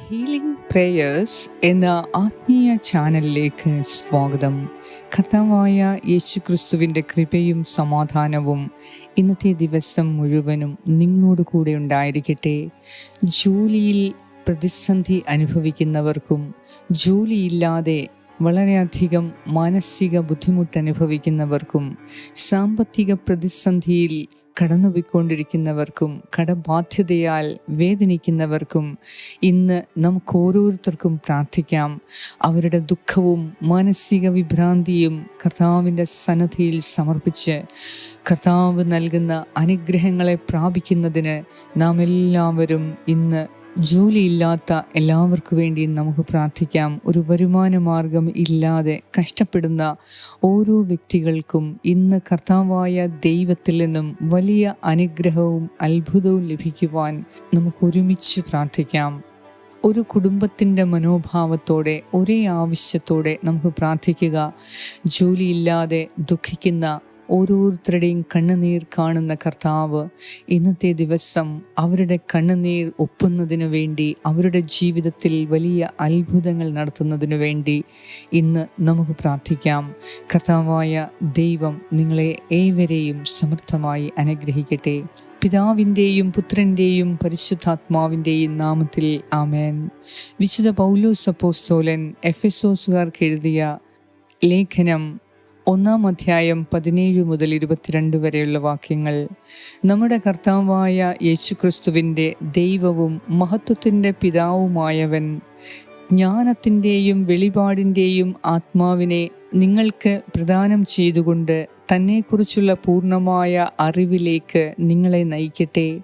Healing prayers എന്ന ആത്മീയ ചാനലിലേക്ക് സ്വാഗതം. കർത്താവായ യേശു ക്രിസ്തുവിന്റെ കൃപയും സമാധാനവും ഇന്നത്തെ ദിവസം മുഴുവനും നിങ്ങളോട് കൂടെ ഉണ്ടായിരിക്കട്ടെ. ജോലിയിൽ പ്രതിസന്ധി അനുഭവിക്കുന്നവർക്കും ജോലിയില്ലാതെ വളരെയധികം മാനസിക ബുദ്ധിമുട്ട് അനുഭവിക്കുന്നവർക്കും സാമ്പത്തിക പ്രതിസന്ധിയിൽ കടന്നുപോയിക്കൊണ്ടിരിക്കുന്നവർക്കും കടബാധ്യതയാൽ വേദനിക്കുന്നവർക്കും ഇന്ന് നമുക്ക് ഓരോരുത്തർക്കും പ്രാർത്ഥിക്കാം. അവരുടെ ദുഃഖവും മാനസിക വിഭ്രാന്തിയും കർത്താവിന്റെ സന്നദ്ധിയിൽ സമർപ്പിച്ച് കർത്താവ് നൽകുന്ന അനുഗ്രഹങ്ങളെ പ്രാപിക്കുന്നതിന് നാം എല്ലാവരും ഇന്ന് ജോലിയില്ലാത്ത എല്ലാവർക്കു വേണ്ടി നമുക്ക് പ്രാർത്ഥിക്കാം. ഒരു വരുമാന മാർഗം ഇല്ലാതെ കഷ്ടപ്പെടുന്ന ഓരോ വ്യക്തികൾക്കും ഇന്ന് കർത്താവായ ദൈവത്തിൽ നിന്നും വലിയ അനുഗ്രഹവും അത്ഭുതവും ലഭിക്കുവാൻ നമുക്ക് ഒരുമിച്ച് പ്രാർത്ഥിക്കാം. ഒരു കുടുംബത്തിന്റെ മനോഭാവത്തോടെ ഒരേ ആവശ്യത്തോടെ നമുക്ക് പ്രാർത്ഥിക്കുക. ജോലിയില്ലാതെ ദുഃഖിക്കുന്ന ഓരോരുത്തരുടെയും കണ്ണുനീർ കാണുന്ന കർത്താവ് ഇന്നത്തെ ദിവസം അവരുടെ കണ്ണുനീർ ഒപ്പുന്നതിനു വേണ്ടി അവരുടെ ജീവിതത്തിൽ വലിയ അത്ഭുതങ്ങൾ നടത്തുന്നതിനു വേണ്ടി ഇന്ന് നമുക്ക് പ്രാർത്ഥിക്കാം. കർത്താവായ ദൈവം നിങ്ങളെ ഏവരെയും സമർത്ഥമായി അനുഗ്രഹിക്കട്ടെ. പിതാവിന്റെയും പുത്രന്റെയും പരിശുദ്ധാത്മാവിന്റെയും നാമത്തിൽ ആമേൻ. വിശുദ്ധ പൗലോസ് അപ്പോസ്തോലൻ എഫ് എസോസുകാർക്ക് എഴുതിയ ലേഖനം ഒന്നാം അധ്യായം പതിനേഴ് മുതൽ ഇരുപത്തിരണ്ട് വരെയുള്ള വാക്യങ്ങൾ. നമ്മുടെ കർത്താവായ യേശുക്രിസ്തുവിന്റെ ദൈവവും മഹത്വത്തിന്റെ പിതാവുമായവൻ ജ്ഞാനത്തിന്റെയും വെളിപാടിന്റെയും ആത്മാവിനെ നിങ്ങൾക്ക് പ്രദാനം ചെയ്തുകൊണ്ട് തന്നെക്കുറിച്ചുള്ള പൂർണമായ അറിവിലേക്ക് നിങ്ങളെ നയിക്കട്ടെ.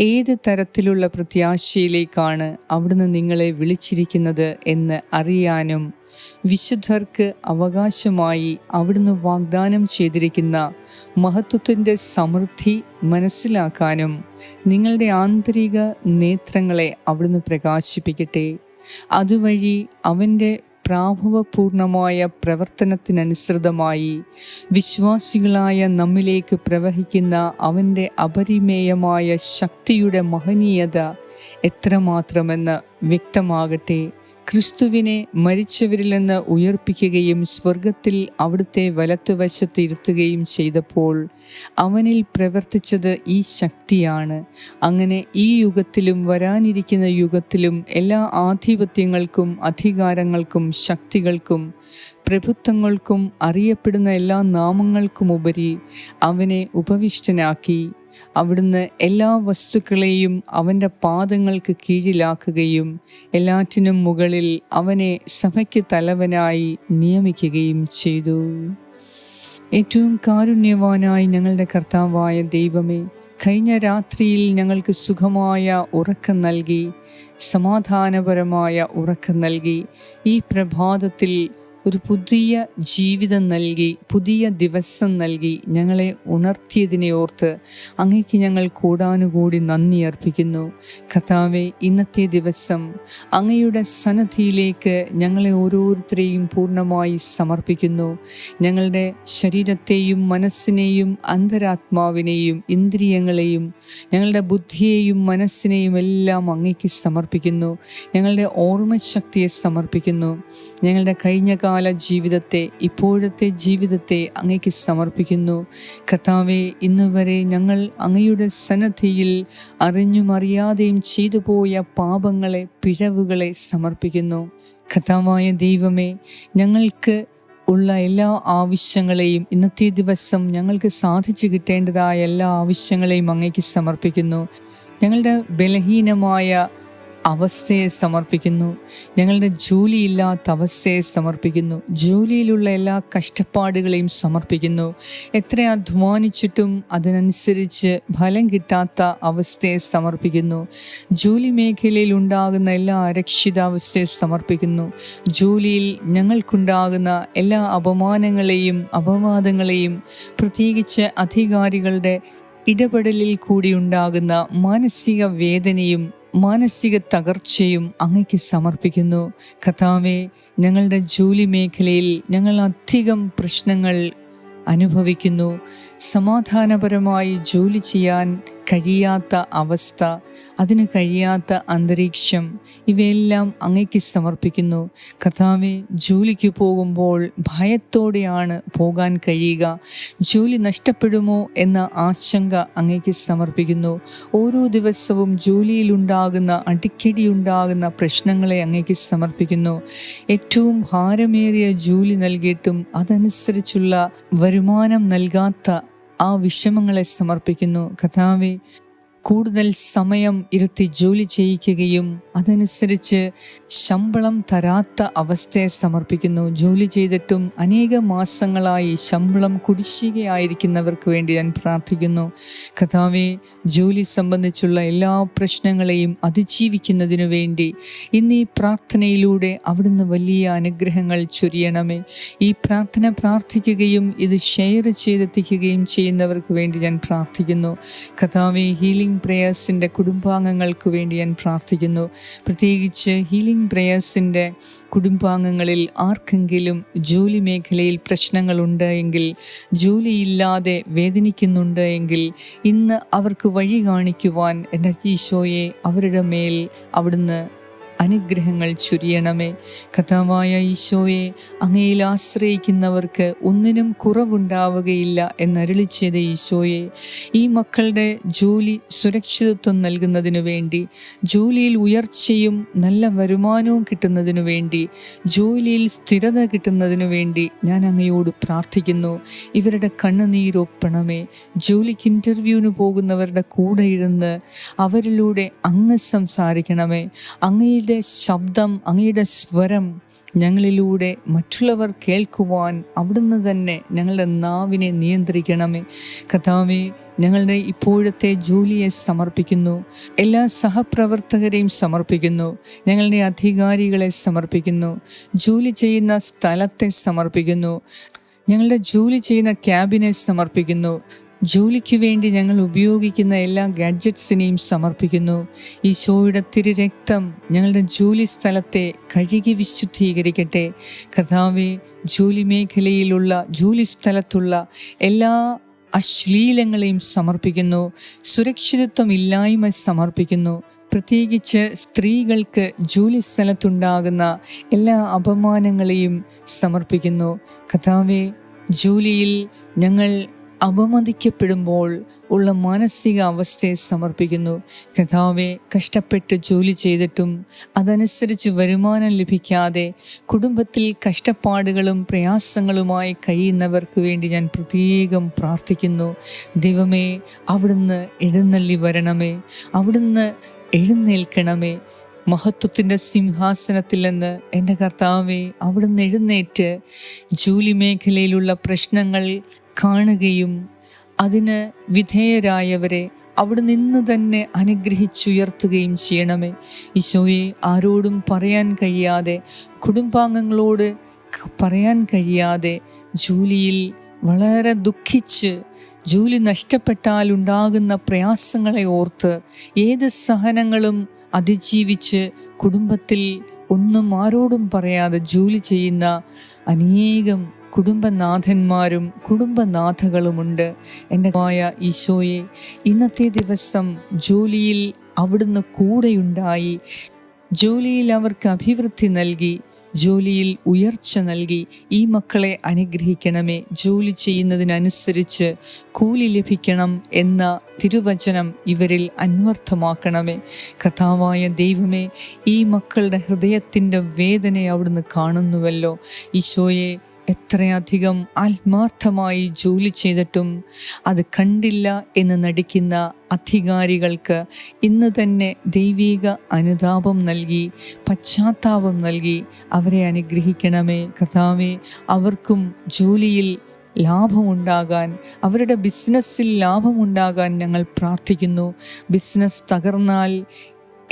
ഏത് തരത്തിലുള്ള പ്രത്യാശയിലേക്കാണ് അവിടുന്ന് നിങ്ങളെ വിളിച്ചിരിക്കുന്നത് എന്ന് അറിയാനും വിശുദ്ധർക്ക് അവകാശമായി അവിടുന്ന് വാഗ്ദാനം ചെയ്തിരിക്കുന്ന മഹത്വത്തിന്റെ സമൃദ്ധി മനസ്സിലാക്കാനും നിങ്ങളുടെ ആന്തരിക നേത്രങ്ങളെ അവിടുന്ന് പ്രകാശിപ്പിക്കട്ടെ. അതുവഴി അവന്റെ പ്രാഭവപൂർണമായ പ്രവർത്തനത്തിനനുസൃതമായി വിശ്വാസികളായ നമ്മിലേക്ക് പ്രവഹിക്കുന്ന അവന്റെ അപരിമേയമായ ശക്തിയുടെ മഹനീയത എത്രമാത്രമെന്ന് വ്യക്തമാകട്ടെ. ക്രിസ്തുവിനെ മരിച്ചവരിൽ നിന്ന് ഉയർപ്പിക്കുകയും സ്വർഗത്തിൽ അവിടുത്തെ വലത്തുവശത്ത് ഇരുത്തുകയും ചെയ്തപ്പോൾ അവനിൽ പ്രവർത്തിച്ചത് ഈ ശക്തിയാണ്. അങ്ങനെ ഈ യുഗത്തിലും വരാനിരിക്കുന്ന യുഗത്തിലും എല്ലാ ആധിപത്യങ്ങൾക്കും അധികാരങ്ങൾക്കും ശക്തികൾക്കും പ്രഭുത്വങ്ങൾക്കും അറിയപ്പെടുന്ന എല്ലാ നാമങ്ങൾക്കുമുപരി അവനെ ഉപവിഷ്ടനാക്കി. അവിടുന്ന് എല്ലാ വസ്തുക്കളെയും അവന്റെ പാദങ്ങൾക്ക് കീഴിലാക്കുകയും എല്ലാറ്റിനും മുകളിൽ അവനെ സഭയ്ക്ക് തലവനായി നിയമിക്കുകയും ചെയ്തു. ഏറ്റവും കാരുണ്യവാനായി ഞങ്ങളുടെ കർത്താവായ ദൈവമേ കഴിഞ്ഞ രാത്രിയിൽ ഞങ്ങൾക്ക് സുഖമായ ഉറക്കം നൽകി സമാധാനപരമായ ഉറക്കം നൽകി ഈ പ്രഭാതത്തിൽ ഒരു പുതിയ ജീവിതം നൽകി പുതിയ ദിവസം നൽകി ഞങ്ങളെ ഉണർത്തിയതിനെ ഓർത്ത് അങ്ങേക്ക് ഞങ്ങൾ കൂടാനുകൂടി നന്ദി അർപ്പിക്കുന്നു. കഥാവെ ഇന്നത്തെ ദിവസം അങ്ങയുടെ സന്നദ്ധിയിലേക്ക് ഞങ്ങളെ ഓരോരുത്തരെയും പൂർണമായി സമർപ്പിക്കുന്നു. ഞങ്ങളുടെ ശരീരത്തെയും മനസ്സിനെയും അന്തരാത്മാവിനെയും ഇന്ദ്രിയങ്ങളെയും ഞങ്ങളുടെ ബുദ്ധിയെയും മനസ്സിനെയും എല്ലാം അങ്ങേക്ക് സമർപ്പിക്കുന്നു. ഞങ്ങളുടെ ഓർമ്മശക്തിയെ സമർപ്പിക്കുന്നു. ഞങ്ങളുടെ കഴിഞ്ഞ കാല ജീവിതത്തെ ഇപ്പോഴത്തെ ജീവിതത്തെ അങ്ങയ്ക്ക് സമർപ്പിക്കുന്നു. കർത്താവെ ഇന്ന് വരെ ഞങ്ങൾ അങ്ങയുടെ സന്നദ്ധിയിൽ അറിഞ്ഞും അറിയാതെയും ചെയ്തു പോയ പാപങ്ങളെ പിഴവുകളെ സമർപ്പിക്കുന്നു. കർത്താവായ ദൈവമേ ഞങ്ങൾക്ക് ഉള്ള എല്ലാ ആവശ്യങ്ങളെയും ഇന്നത്തെ ദിവസം ഞങ്ങൾക്ക് സാധിച്ചു കിട്ടേണ്ടതായ എല്ലാ ആവശ്യങ്ങളെയും അങ്ങേക്ക് സമർപ്പിക്കുന്നു. ഞങ്ങളുടെ ബലഹീനമായ അവസ്ഥയെ സമർപ്പിക്കുന്നു. ഞങ്ങളുടെ ജോലിയില്ലാത്ത അവസ്ഥയെ സമർപ്പിക്കുന്നു. ജോലിയിലുള്ള എല്ലാ കഷ്ടപ്പാടുകളെയും സമർപ്പിക്കുന്നു. എത്ര അധ്വാനിച്ചിട്ടും അതിനനുസരിച്ച് ഫലം കിട്ടാത്ത അവസ്ഥയെ സമർപ്പിക്കുന്നു. ജോലി മേഖലയിൽ ഉണ്ടാകുന്ന എല്ലാ അരക്ഷിതാവസ്ഥയെ സമർപ്പിക്കുന്നു. ജോലിയിൽ ഞങ്ങൾക്കുണ്ടാകുന്ന എല്ലാ അപമാനങ്ങളെയും അപവാദങ്ങളെയും പ്രത്യേകിച്ച് അധികാരികളുടെ ഇടപെടലിൽ കൂടി ഉണ്ടാകുന്ന മാനസിക വേദനയും മാനസിക തകർച്ചയും അങ്ങയ്ക്ക് സമർപ്പിക്കുന്നു. കഥാവെ ഞങ്ങളുടെ ജോലി മേഖലയിൽ ഞങ്ങൾ അധികം പ്രശ്നങ്ങൾ അനുഭവിക്കുന്നു. സമാധാനപരമായി ജോലി ചെയ്യാൻ കഴിയാത്ത അവസ്ഥ അതിന് കഴിയാത്ത അന്തരീക്ഷം ഇവയെല്ലാം അങ്ങയ്ക്ക് സമർപ്പിക്കുന്നു. കഥാവെ ജോലിക്ക് പോകുമ്പോൾ ഭയത്തോടെയാണ് പോകാൻ കഴിയുക. ജോലി നഷ്ടപ്പെടുമോ എന്ന ആശങ്ക അങ്ങയ്ക്ക് സമർപ്പിക്കുന്നു. ഓരോ ദിവസവും ജോലിയിലുണ്ടാകുന്ന അടിക്കടി ഉണ്ടാകുന്ന പ്രശ്നങ്ങളെ അങ്ങയ്ക്ക് സമർപ്പിക്കുന്നു. ഏറ്റവും ഭാരമേറിയ ജോലി നൽകിയിട്ടും അതനുസരിച്ചുള്ള വരുമാനം നൽകാത്ത ആ വിഷമങ്ങളെ സമർപ്പിക്കുന്നു. കഥാവെ കൂടുതൽ സമയം ഇരുത്തി ജോലി ചെയ്യിക്കുകയും അതനുസരിച്ച് ശമ്പളം തരാത്ത അവസ്ഥയെ സമർപ്പിക്കുന്നു. ജോലി ചെയ്തിട്ടും അനേക മാസങ്ങളായി ശമ്പളം കുടിശ്ശികയായിരിക്കുന്നവർക്ക് വേണ്ടി ഞാൻ പ്രാർത്ഥിക്കുന്നു. കഥാവെ ജോലി സംബന്ധിച്ചുള്ള എല്ലാ പ്രശ്നങ്ങളെയും അതിജീവിക്കുന്നതിനു വേണ്ടി ഇന്ന് ഈ പ്രാർത്ഥനയിലൂടെ അവിടുന്ന് വലിയ അനുഗ്രഹങ്ങൾ ചൊരിയണമേ. ഈ പ്രാർത്ഥന പ്രാർത്ഥിക്കുകയും ഇത് ഷെയർ ചെയ്തെത്തിക്കുകയും ചെയ്യുന്നവർക്ക് വേണ്ടി ഞാൻ പ്രാർത്ഥിക്കുന്നു. കഥാവെ ഹീലിംഗ് പ്രേയേഴ്സിന്റെ കുടുംബാംഗങ്ങൾക്ക് വേണ്ടി ഞാൻ പ്രാർത്ഥിക്കുന്നു. പ്രത്യേകിച്ച് ഹീലിംഗ് പ്രേയേഴ്സിന്റെ കുടുംബാംഗങ്ങളിൽ ആർക്കെങ്കിലും ജോലി മേഖലയിൽ പ്രശ്നങ്ങളുണ്ട് എങ്കിൽ ജോലിയില്ലാതെ വേദനിക്കുന്നുണ്ട് എങ്കിൽ ഇന്ന് അവർക്ക് വഴി കാണിക്കുവാൻ എന്റെ ഈശോയെ അവരുടെ മേൽ അവിടുന്ന് അനുഗ്രഹങ്ങൾ ചുരിയണമേ. കഥാവായ ഈശോയെ അങ്ങയിൽ ആശ്രയിക്കുന്നവർക്ക് ഒന്നിനും കുറവുണ്ടാവുകയില്ല എന്നരുളി ചെയ്ത ഈശോയെ ഈ മക്കളുടെ ജോലി സുരക്ഷിതത്വം നൽകുന്നതിനു വേണ്ടി ജോലിയിൽ ഉയർച്ചയും നല്ല വരുമാനവും കിട്ടുന്നതിനു വേണ്ടി ജോലിയിൽ സ്ഥിരത കിട്ടുന്നതിനു വേണ്ടി ഞാൻ അങ്ങയോട് പ്രാർത്ഥിക്കുന്നു. ഇവരുടെ കണ്ണുനീരൊപ്പണമേ ജോലിക്ക് ഇന്റർവ്യൂവിന് പോകുന്നവരുടെ കൂടെ ഇരുന്ന് അവരിലൂടെ അങ്ങ് സംസാരിക്കണമേ. അങ്ങയുടെ ശബ്ദം അങ്ങയുടെ സ്വരം ഞങ്ങളിലൂടെ മറ്റുള്ളവർ കേൾക്കുവാൻ അവിടുന്ന് തന്നെ ഞങ്ങളുടെ നാവിനെ നിയന്ത്രിക്കണമേ. കഥാവെ ഞങ്ങളുടെ ഇപ്പോഴത്തെ ജോലിയെ സമർപ്പിക്കുന്നു. എല്ലാ സഹപ്രവർത്തകരെയും സമർപ്പിക്കുന്നു. ഞങ്ങളുടെ അധികാരികളെ സമർപ്പിക്കുന്നു. ജോലി ചെയ്യുന്ന സ്ഥലത്തെ സമർപ്പിക്കുന്നു. ഞങ്ങളുടെ ജോലി ചെയ്യുന്ന ക്യാബിനെ സമർപ്പിക്കുന്നു. ജോലിക്ക് വേണ്ടി ഞങ്ങൾ ഉപയോഗിക്കുന്ന എല്ലാ ഗാഡ്ജറ്റ്സിനെയും സമർപ്പിക്കുന്നു. ഈശോയുടെ തിരുരക്തം ഞങ്ങളുടെ ജോലി സ്ഥലത്തെ കഴുകി വിശുദ്ധീകരിക്കട്ടെ. കർത്താവെ ജോലി മേഖലയിലുള്ള ജോലി സ്ഥലത്തുള്ള എല്ലാ അശ്ലീലങ്ങളെയും സമർപ്പിക്കുന്നു. സുരക്ഷിതത്വം ഇല്ലായ്മ സമർപ്പിക്കുന്നു. പ്രത്യേകിച്ച് സ്ത്രീകൾക്ക് ജോലി സ്ഥലത്തുണ്ടാകുന്ന എല്ലാ അപമാനങ്ങളെയും സമർപ്പിക്കുന്നു. കഥാവെ ജോലിയിൽ ഞങ്ങൾ അപമതിക്കപ്പെടുമ്പോൾ ഉള്ള മാനസിക അവസ്ഥയെ സമർപ്പിക്കുന്നു. കഥാവെ കഷ്ടപ്പെട്ട് ജോലി ചെയ്തിട്ടും അതനുസരിച്ച് വരുമാനം ലഭിക്കാതെ കുടുംബത്തിൽ കഷ്ടപ്പാടുകളും പ്രയാസങ്ങളുമായി കഴിയുന്നവർക്ക് വേണ്ടി ഞാൻ പ്രത്യേകം പ്രാർത്ഥിക്കുന്നു. ദൈവമേ അവിടുന്ന് എഴുന്നള്ളി വരണമേ. അവിടുന്ന് എഴുന്നേൽക്കണമേ. മഹത്വത്തിന്റെ സിംഹാസനത്തിൽ നിന്ന് എന്റെ കർത്താവെ അവിടുന്ന് എഴുന്നേറ്റ് ജോലി മേഖലയിലുള്ള പ്രശ്നങ്ങൾ കാണുകയും അതിന് വിധേയരായവരെ അവിടെ നിന്ന് തന്നെ അനുഗ്രഹിച്ചുയർത്തുകയും ചെയ്യണമേ. ഈശോയെ ആരോടും പറയാൻ കഴിയാതെ കുടുംബാംഗങ്ങളോട് പറയാൻ കഴിയാതെ ജോലിയിൽ വളരെ ദുഃഖിച്ച് ജോലി നഷ്ടപ്പെട്ടാൽ ഉണ്ടാകുന്ന പ്രയാസങ്ങളെ ഓർത്ത് ഏത് സഹനങ്ങളും അതിജീവിച്ച് കുടുംബത്തിൽ ഒന്നും ആരോടും പറയാതെ ജോലി ചെയ്യുന്ന അനേകം കുടുംബനാഥന്മാരും കുടുംബനാഥകളുമുണ്ട്. എന്റെ മായ ഈശോയെ ഇന്നത്തെ ദിവസം ജോലിയിൽ അവിടുന്ന് കൂടെയുണ്ടായി. ജോലിയിൽ അവർക്ക് അഭിവൃദ്ധി നൽകി ജോലിയിൽ ഉയർച്ച നൽകി. ഈ മക്കളെ അനുഗ്രഹിക്കണമേ. ജോലി ചെയ്യുന്നതിനനുസരിച്ച് കൂലി ലഭിക്കണം എന്ന തിരുവചനം ഇവരിൽ അന്വർത്ഥമാക്കണമേ. കഥാവായ ദൈവമേ ഈ മക്കളുടെ ഹൃദയത്തിന്റെ വേദന അവിടുന്ന് കാണുന്നുവല്ലോ. ഈശോയെ എത്രയധികം ആത്മാർത്ഥമായി ജോലി ചെയ്തിട്ടും അത് കണ്ടില്ല എന്ന് നടിക്കുന്ന അധികാരികൾക്ക് ഇന്ന് തന്നെ ദൈവീക അനുതാപം നൽകി പശ്ചാത്താപം നൽകി അവരെ അനുഗ്രഹിക്കണമേ. കഥാവേ അവർക്കും ജോലിയിൽ ലാഭമുണ്ടാകാൻ അവരുടെ ബിസിനസ്സിൽ ലാഭമുണ്ടാകാൻ ഞങ്ങൾ പ്രാർത്ഥിക്കുന്നു. ബിസിനസ് തകർന്നാൽ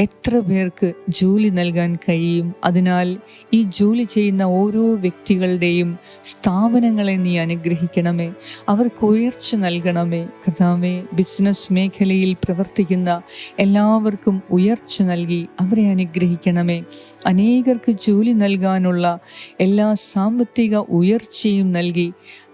എത്ര പേർക്ക് ജോലി നൽകാൻ കഴിയും? അതിനാൽ ഈ ജോലി ചെയ്യുന്ന ഓരോ വ്യക്തികളുടെയും സ്ഥാപനങ്ങളെ നീ അനുഗ്രഹിക്കണമേ. അവർക്ക് ഉയർച്ച നൽകണമേ. കഥാമേ ബിസിനസ് മേഖലയിൽ പ്രവർത്തിക്കുന്ന എല്ലാവർക്കും ഉയർച്ച നൽകി അവരെ അനുഗ്രഹിക്കണമേ. അനേകർക്ക് ജോലി നൽകാനുള്ള എല്ലാ സാമ്പത്തിക ഉയർച്ചയും നൽകി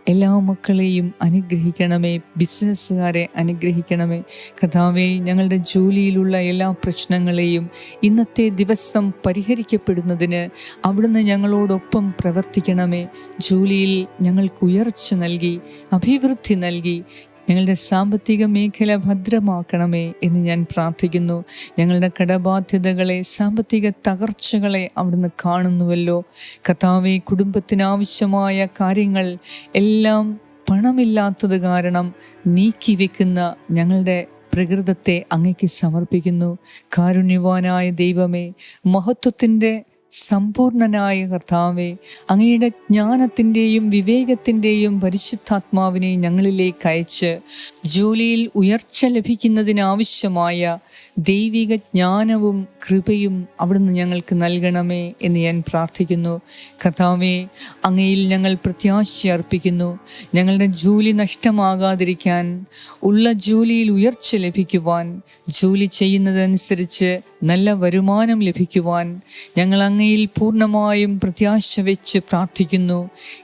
എല്ലാ മക്കളെയും അനുഗ്രഹിക്കണമേ ബിസിനസ്സുകാരെ അനുഗ്രഹിക്കണമേ. കഥാവേ ഞങ്ങളുടെ ജോലിയിലുള്ള എല്ലാ പ്രശ്നങ്ങളെയും ഇന്നത്തെ ദിവസം പരിഹരിക്കപ്പെടുന്നതിന് അവിടുന്ന് ഞങ്ങളോടൊപ്പം പ്രവർത്തിക്കണമേ. ജോലിയിൽ ഞങ്ങൾക്ക് ഉയർച്ച നൽകി അഭിവൃദ്ധി നൽകി ഞങ്ങളുടെ സാമ്പത്തിക മേഖല ഭദ്രമാക്കണമേ എന്ന് ഞാൻ പ്രാർത്ഥിക്കുന്നു. ഞങ്ങളുടെ കടബാധ്യതകളെ സാമ്പത്തിക തകർച്ചകളെ അവിടുന്ന് കാണുന്നുവല്ലോ. കഥാവെ കുടുംബത്തിനാവശ്യമായ കാര്യങ്ങൾ എല്ലാം പണമില്ലാത്തത് കാരണം നീക്കിവെക്കുന്ന ഞങ്ങളുടെ പ്രകൃതത്തെ അങ്ങയ്ക്ക് സമർപ്പിക്കുന്നു. കാരുണ്യവാനായ ദൈവമേ മഹത്വത്തിന്റെ സമ്പൂർണനായ കർത്താവെ അങ്ങയുടെ ജ്ഞാനത്തിന്റെയും വിവേകത്തിന്റെയും പരിശുദ്ധാത്മാവിനെ ഞങ്ങളിലേക്ക് അയച്ച് ജോലിയിൽ ഉയർച്ച ലഭിക്കുന്നതിനാവശ്യമായ ദൈവിക ജ്ഞാനവും കൃപയും അവിടുന്ന് ഞങ്ങൾക്ക് നൽകണമേ എന്ന് ഞാൻ പ്രാർത്ഥിക്കുന്നു. കർത്താവെ അങ്ങയിൽ ഞങ്ങൾ പ്രത്യാശ അർപ്പിക്കുന്നു. ഞങ്ങളുടെ ജോലി നഷ്ടമാകാതിരിക്കാൻ ഉള്ള ജോലിയിൽ ഉയർച്ച ലഭിക്കുവാൻ ജോലി ചെയ്യുന്നതനുസരിച്ച് നല്ല വരുമാനം ലഭിക്കുവാൻ ഞങ്ങൾ അങ്ങയിൽ പൂർണമായും പ്രത്യാശ വെച്ച് പ്രാർത്ഥിക്കുന്നു.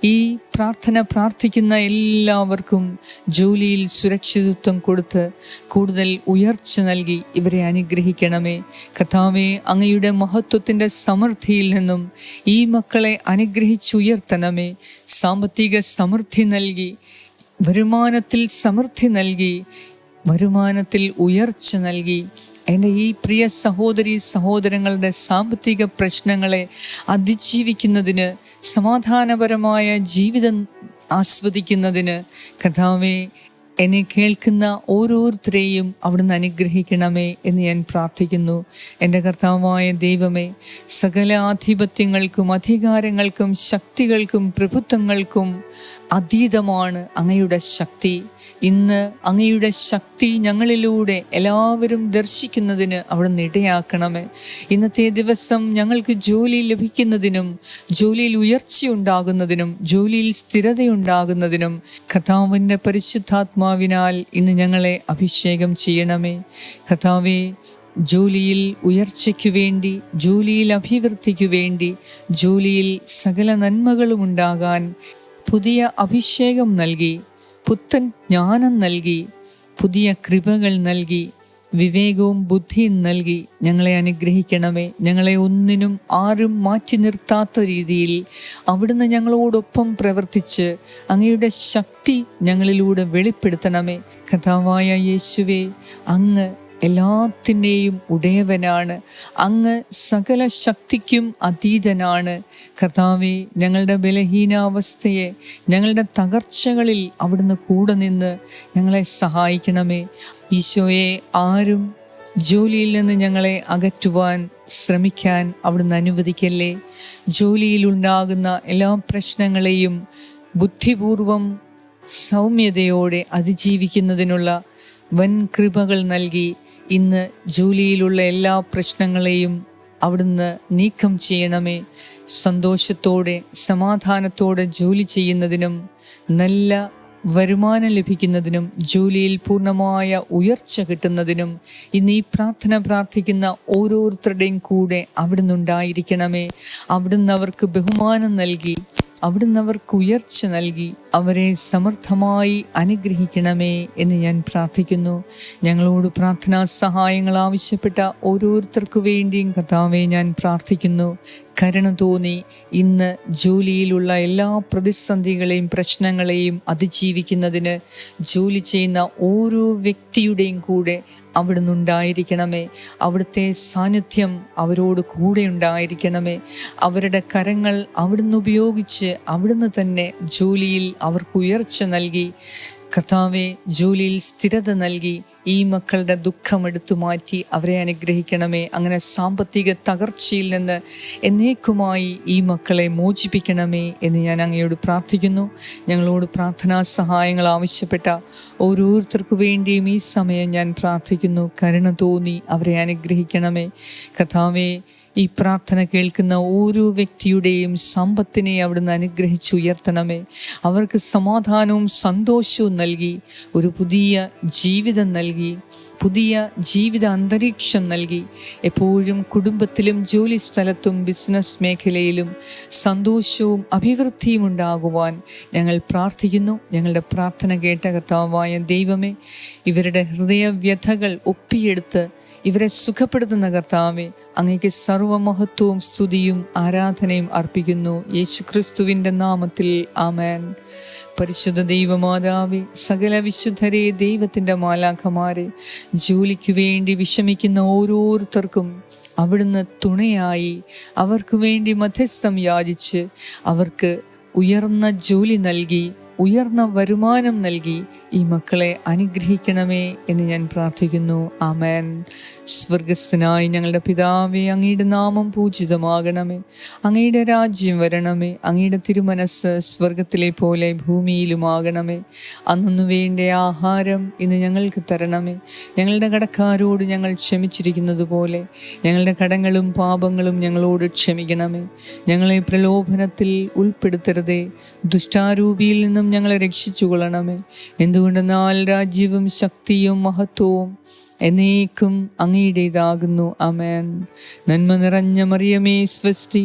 ഈ പ്രാർത്ഥന പ്രാർത്ഥിക്കുന്ന എല്ലാവർക്കും ജോലിയിൽ സുരക്ഷിതത്വം കൊടുത്ത് കൂടുതൽ ഉയർച്ച നൽകി ഇവരെ അനുഗ്രഹിക്കണമേ. കഥാവെ അങ്ങയുടെ മഹത്വത്തിന്റെ സമൃദ്ധിയിൽ നിന്നും ഈ മക്കളെ അനുഗ്രഹിച്ചുയർത്തണമേ സാമ്പത്തിക സമൃദ്ധി നൽകി വരുമാനത്തിൽ സമൃദ്ധി നൽകി വരുമാനത്തിൽ ഉയർച്ച നൽകി എന്റെ ഈ പ്രിയ സഹോദരി സഹോദരങ്ങളുടെ സാമ്പത്തിക പ്രശ്നങ്ങളെ അതിജീവിക്കുന്നതിന് സമാധാനപരമായ ജീവിതം ആസ്വദിക്കുന്നതിന് കഥാവെ എന്നെ കേൾക്കുന്ന ഓരോരുത്തരെയും അവിടുന്ന് അനുഗ്രഹിക്കണമേ എന്ന് ഞാൻ പ്രാർത്ഥിക്കുന്നു. എന്റെ കർത്താവായ ദൈവമേ സകല ആധിപത്യങ്ങൾക്കും അധികാരങ്ങൾക്കും ശക്തികൾക്കും പ്രഭുത്വങ്ങൾക്കും അതീതമാണ് അങ്ങയുടെ ശക്തി. ഇന്ന് അങ്ങയുടെ ശക്തി ഞങ്ങളിലൂടെ എല്ലാവരും ദർശിക്കുന്നതിന് അവിടുന്ന് ഇടയാക്കണമേ. ഇന്നത്തെ ദിവസം ഞങ്ങൾക്ക് ജോലി ലഭിക്കുന്നതിനും ജോലിയിൽ ഉയർച്ചയുണ്ടാകുന്നതിനും ജോലിയിൽ സ്ഥിരതയുണ്ടാകുന്നതിനും കഥാവിന്റെ പരിശുദ്ധാത്മാവിനാൽ ഇന്ന് ഞങ്ങളെ അഭിഷേകം ചെയ്യണമേ. കഥാവേ ജോലിയിൽ ഉയർച്ചയ്ക്കു വേണ്ടി ജോലിയിൽ അഭിവൃദ്ധിക്കു വേണ്ടി ജോലിയിൽ സകല നന്മകളും ഉണ്ടാകാൻ പുതിയ അഭിഷേകം നൽകി പുത്തൻ ജ്ഞാനം നൽകി പുതിയ കൃപകൾ നൽകി വിവേകവും ബുദ്ധിയും നൽകി ഞങ്ങളെ അനുഗ്രഹിക്കണമേ. ഞങ്ങളെ ഒന്നിനും ആരും മാറ്റി നിർത്താത്ത രീതിയിൽ അവിടുന്ന് ഞങ്ങളോടൊപ്പം പ്രവർത്തിച്ച് അങ്ങയുടെ ശക്തി ഞങ്ങളിലൂടെ വെളിപ്പെടുത്തണമേ. കഥാവായ യേശുവേ അങ്ങ് എല്ലാത്തിന്റെയും ഉടയവനാണ്. അങ്ങ് സകല ശക്തിക്കും അതീതനാണ്. കർത്താവെ ഞങ്ങളുടെ ബലഹീനാവസ്ഥയെ ഞങ്ങളുടെ തകർച്ചകളിൽ അവിടുന്ന് കൂടെ നിന്ന് ഞങ്ങളെ സഹായിക്കണമേ. ഈശോയെ ആരും ജോലിയിൽ നിന്ന് ഞങ്ങളെ അകറ്റുവാൻ ശ്രമിക്കാൻ അവിടുന്ന് അനുവദിക്കല്ലേ? ജോലിയിലുണ്ടാകുന്ന എല്ലാ പ്രശ്നങ്ങളെയും ബുദ്ധിപൂർവം സൗമ്യതയോടെ അതിജീവിക്കുന്നതിനുള്ള വൻ കൃപകൾ നൽകി ഇന്ന് ജോലിയിലുള്ള എല്ലാ പ്രശ്നങ്ങളെയും അവിടുന്ന് നീക്കം ചെയ്യണമേ. സന്തോഷത്തോടെ സമാധാനത്തോടെ ജോലി ചെയ്യുന്നതിനും നല്ല വരുമാനം ലഭിക്കുന്നതിനും ജോലിയിൽ പൂർണമായ ഉയർച്ച കിട്ടുന്നതിനും ഇന്ന് ഈ പ്രാർത്ഥന പ്രാർത്ഥിക്കുന്ന ഓരോരുത്തരുടെയും കൂടെ അവിടുന്ന് ഉണ്ടായിരിക്കണമേ. അവിടുന്ന് അവർക്ക് ബഹുമാനം നൽകി അവിടുന്ന് അവർക്ക് ഉയർച്ച നൽകി അവരെ സമർത്ഥമായി അനുഗ്രഹിക്കണമേ എന്ന് ഞാൻ പ്രാർത്ഥിക്കുന്നു. ഞങ്ങളോട് പ്രാർത്ഥനാ സഹായങ്ങൾ ആവശ്യപ്പെട്ട ഓരോരുത്തർക്കു വേണ്ടിയും കർത്താവെ ഞാൻ പ്രാർത്ഥിക്കുന്നു. കരുണ തോന്നി. ഇന്ന് ജോലിയിലുള്ള എല്ലാ പ്രതിസന്ധികളെയും പ്രശ്നങ്ങളെയും അതിജീവിക്കുന്നതിന് ജോലി ചെയ്യുന്ന ഓരോ വ്യക്തിയുടെയും കൂടെ അവിടുന്ന് ഉണ്ടായിരിക്കണമേ. അവിടുത്തെ സാന്നിധ്യം അവരോട് കൂടെ ഉണ്ടായിരിക്കണമേ. അവരുടെ കരങ്ങൾ അവിടുന്ന് ഉപയോഗിച്ച് അവിടുന്ന് തന്നെ ജോലിയിൽ അവർക്ക് ഉയർച്ച നൽകി. കർത്താവെ ജോലിയിൽ സ്ഥിരത നൽകി ഈ മക്കളുടെ ദുഃഖം എടുത്തു മാറ്റി അവരെ അനുഗ്രഹിക്കണമേ. അങ്ങനെ സാമ്പത്തിക തകർച്ചയിൽ നിന്ന് എന്നേക്കുമായി ഈ മക്കളെ മോചിപ്പിക്കണമേ എന്ന് ഞാൻ അങ്ങയോട് പ്രാർത്ഥിക്കുന്നു. ഞങ്ങളോട് പ്രാർത്ഥനാ സഹായങ്ങൾ ആവശ്യപ്പെട്ട ഓരോരുത്തർക്കു വേണ്ടിയും ഈ സമയം ഞാൻ പ്രാർത്ഥിക്കുന്നു. കരുണ തോന്നി അവരെ അനുഗ്രഹിക്കണമേ. കഥാവേ ഈ പ്രാർത്ഥന കേൾക്കുന്ന ഓരോ വ്യക്തിയുടെയും സമ്പത്തിനെ അവിടുന്ന് അനുഗ്രഹിച്ച് ഉയർത്തണമേ. അവർക്ക് സമാധാനവും സന്തോഷവും നൽകി ഒരു പുതിയ ജീവിതം നൽകി. പുതിയ ജീവിത അന്തരീക്ഷം നൽകി. എപ്പോഴും കുടുംബത്തിലും ജോലി സ്ഥലത്തും ബിസിനസ് മേഖലയിലും സന്തോഷവും അഭിവൃദ്ധിയും ഉണ്ടാകുവാൻ ഞങ്ങൾ പ്രാർത്ഥിക്കുന്നു. ഞങ്ങളുടെ പ്രാർത്ഥന കേട്ട കർത്താവായ ദൈവമേ ഇവരുടെ ഹൃദയവ്യഥകൾ ഒപ്പിയെടുത്ത് ഇവരെ സുഖപ്പെടുത്തുന്ന കർത്താവെ അങ്ങേക്ക് സർവമഹത്വവും സ്തുതിയും ആരാധനയും അർപ്പിക്കുന്നു. യേശു ക്രിസ്തുവിന്റെ നാമത്തിൽ ആമേൻ. പരിശുദ്ധ ദൈവമാതാവെ സകല വിശുദ്ധരെ ദൈവത്തിന്റെ മാലാഖമാരെ ജോലിക്ക് വേണ്ടി വിഷമിക്കുന്ന ഓരോരുത്തർക്കും അവിടുന്ന് തുണയായി അവർക്ക് വേണ്ടി മധ്യസ്ഥം യാചിച്ച് അവർക്ക് ഉയർന്ന ജോലി നൽകി ഉയർന്ന വരുമാനം നൽകി ഈ മക്കളെ അനുഗ്രഹിക്കണമേ എന്ന് ഞാൻ പ്രാർത്ഥിക്കുന്നു. ആമേൻ. സ്വർഗസ്ഥനായി ഞങ്ങളുടെ പിതാവേ അങ്ങയുടെ നാമം പൂജിതമാകണമേ. അങ്ങയുടെ രാജ്യം വരണമേ. അങ്ങയുടെ തിരുമനസ് സ്വർഗത്തിലെ പോലെ ഭൂമിയിലുമാകണമേ. അന്നു വേണ്ട ആഹാരം ഇന്ന് ഞങ്ങൾക്ക് തരണമേ. ഞങ്ങളുടെ കടക്കാരോട് ഞങ്ങൾ ക്ഷമിച്ചിരിക്കുന്നത് പോലെ ഞങ്ങളുടെ കടങ്ങളും പാപങ്ങളും ഞങ്ങളോട് ക്ഷമിക്കണമേ. ഞങ്ങളെ പ്രലോഭനത്തിൽ ഉൾപ്പെടുത്തരുതേ. ദുഷ്ടാരൂപിയിൽ നിന്നും ഞങ്ങളെ രക്ഷിച്ചു കൊള്ളണമേ എന്തുകൊണ്ടെന്നാൽ രാജ്യവും ശക്തിയും മഹത്വവും എന്നേക്കും അങ്ങയുടേതാകുന്നു. അമേൻ നന്മ നിറഞ്ഞ മറിയമേ സ്വസ്തി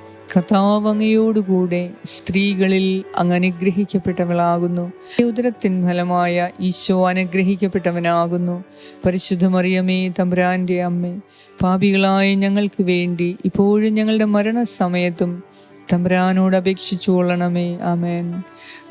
കർത്താവ് സ്ത്രീകളിൽ അങ്ങ് അനുഗ്രഹിക്കപ്പെട്ടവളാകുന്നു. ഉദരത്തിൻ ഫലമായ ഈശോ അനുഗ്രഹിക്കപ്പെട്ടവനാകുന്നു. പരിശുദ്ധമറിയമേ തമ്പുരാന്റെ അമ്മേ പാപികളായ ഞങ്ങൾക്ക് വേണ്ടി ഇപ്പോഴും ഞങ്ങളുടെ മരണസമയത്തും തമ്പുരാനോട് അപേക്ഷിച്ചു കൊള്ളണമേ. ആമേൻ.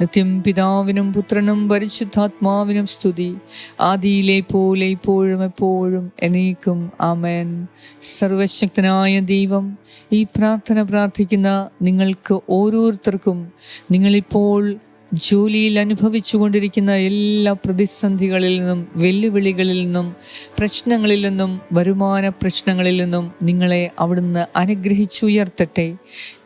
നിത്യം പിതാവിനും പുത്രനും പരിശുദ്ധാത്മാവിനും സ്തുതി. ആദിയിലെ പോലെ ഇപ്പോഴും എപ്പോഴും എന്നേക്കും. ആമേൻ. സർവശക്തനായ ദൈവം ഈ പ്രാർത്ഥന പ്രാർത്ഥിക്കുന്ന നിങ്ങൾക്ക് ഓരോരുത്തർക്കും നിങ്ങളിപ്പോൾ ജോലിയിൽ അനുഭവിച്ചു കൊണ്ടിരിക്കുന്ന എല്ലാ പ്രതിസന്ധികളിൽ നിന്നും വെല്ലുവിളികളിൽ നിന്നും പ്രശ്നങ്ങളിൽ നിന്നും വരുമാന പ്രശ്നങ്ങളിൽ നിന്നും നിങ്ങളെ അവിടുന്ന് അനുഗ്രഹിച്ചുയർത്തട്ടെ.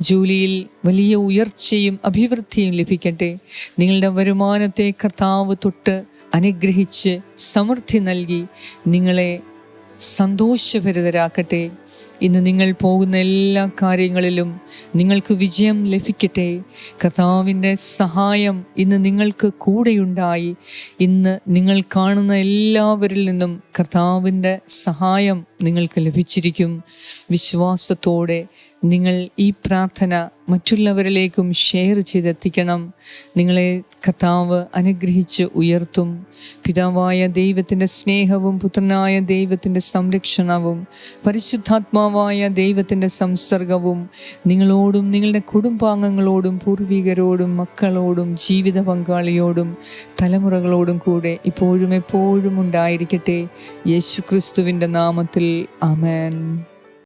ജോലിയിൽ വലിയ ഉയർച്ചയും അഭിവൃദ്ധിയും ലഭിക്കട്ടെ. നിങ്ങളുടെ വരുമാനത്തെ കർത്താവ് തൊട്ട് അനുഗ്രഹിച്ച് സമൃദ്ധി നൽകി നിങ്ങളെ സന്തോഷഭരിതരാക്കട്ടെ. ഇന്ന് നിങ്ങൾ പോകുന്ന എല്ലാ കാര്യങ്ങളിലും നിങ്ങൾക്ക് വിജയം ലഭിക്കട്ടെ. കർത്താവിന്റെ സഹായം ഇന്ന് നിങ്ങൾക്ക് കൂടെയുണ്ടായി. ഇന്ന് നിങ്ങൾ കാണുന്ന എല്ലാവരിൽ നിന്നും കർത്താവിന്റെ സഹായം നിങ്ങൾക്ക് ലഭിച്ചിരിക്കും. വിശ്വാസത്തോടെ നിങ്ങൾ ഈ പ്രാർത്ഥന മറ്റുള്ളവരിലേക്കും ഷെയർ ചെയ്തെത്തിക്കണം. നിങ്ങളെ കർത്താവ് അനുഗ്രഹിച്ച് ഉയർത്തും. പിതാവായ ദൈവത്തിന്റെ സ്നേഹവും പുത്രനായ ദൈവത്തിന്റെ സംരക്ഷണവും പരിശുദ്ധാത്മാവായ ദൈവത്തിന്റെ സംസർഗവും നിങ്ങളോടും നിങ്ങളുടെ കുടുംബാംഗങ്ങളോടും പൂർവികരോടും മക്കളോടും ജീവിത പങ്കാളിയോടും തലമുറകളോടും കൂടെ ഇപ്പോഴും എപ്പോഴും ഉണ്ടായിരിക്കട്ടെ. യേശുക്രിസ്തുവിന്റെ നാമത്തിൽ ആമേൻ